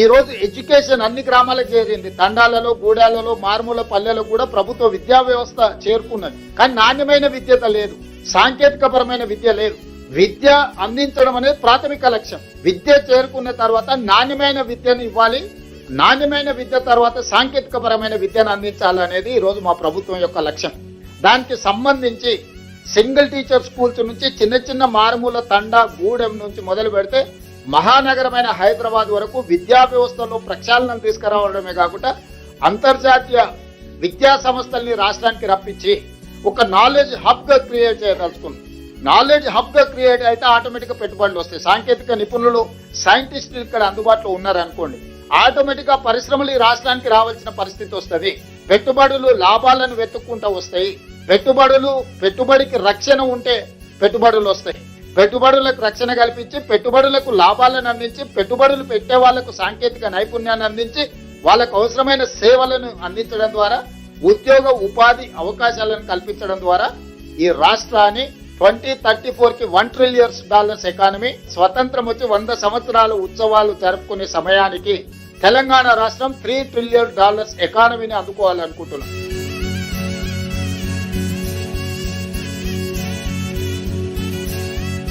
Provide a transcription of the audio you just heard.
ఈరోజు ఎడ్యుకేషన్ అన్ని గ్రామాలకు చేరింది. తండాలలో గూడాలలో మారుమూల పల్లెలో కూడా ప్రభుత్వ విద్యా వ్యవస్థ చేరుకున్నది. కానీ నాణ్యమైన విద్యత లేదు. సాంకేతికపరమైన విద్య లేదు. విద్య అందించడం అనేది ప్రాథమిక లక్ష్యం. విద్య చేరుకున్న తర్వాత నాణ్యమైన విద్యను ఇవ్వాలి. నాణ్యమైన విద్య తర్వాత సాంకేతికపరమైన విద్యను అందించాలనేది ఈ రోజు మా ప్రభుత్వం యొక్క లక్ష్యం. దానికి సంబంధించి సింగిల్ టీచర్ స్కూల్స్ నుంచి చిన్న చిన్న మారుమూల తండా గూడెం నుంచి మొదలు పెడితే మహానగరమైన హైదరాబాద్ వరకు విద్యా వ్యవస్థలో ప్రక్షాళనలు తీసుకురావడమే కాకుండా అంతర్జాతీయ విద్యా సంస్థల్ని రాష్ట్రానికి రప్పించి ఒక నాలెడ్జ్ హబ్గా క్రియేట్ చేయదలుచుకుంది. నాలెడ్జ్ హబ్గా క్రియేట్ అయితే ఆటోమేటిక్గా పెట్టుబడులు వస్తాయి. సాంకేతిక నిపుణులు సైంటిస్టులు ఇక్కడ అందుబాటులో ఉన్నారనుకోండి ఆటోమేటిక్గా పరిశ్రమలు ఈ రాష్ట్రానికి రావాల్సిన పరిస్థితి వస్తుంది. పెట్టుబడులు లాభాలను వెతుక్కుంటూ వస్తాయి. పెట్టుబడులు పెట్టుబడికి రక్షణ ఉంటే పెట్టుబడులు వస్తాయి. పెట్టుబడులకు రక్షణ కల్పించి పెట్టుబడులకు లాభాలను అందించి పెట్టుబడులు పెట్టే వాళ్ళకు సాంకేతిక నైపుణ్యాన్ని అందించి వాళ్ళకు అవసరమైన సేవలను అందించడం ద్వారా ఉద్యోగ ఉపాధి అవకాశాలను కల్పించడం ద్వారా ఈ రాష్ట్రాన్ని ట్వంటీ థర్టీ ఫోర్కి వన్ ట్రిలియన్స్ డాలర్స్ ఎకానమీ స్వతంత్రం వచ్చి వంద సంవత్సరాల ఉత్సవాలు జరుపుకునే సమయానికి తెలంగాణ రాష్ట్రం త్రీ ట్రిలియన్ డాలర్స్ ఎకానమీని అందుకోవాలనుకుంటున్నాం.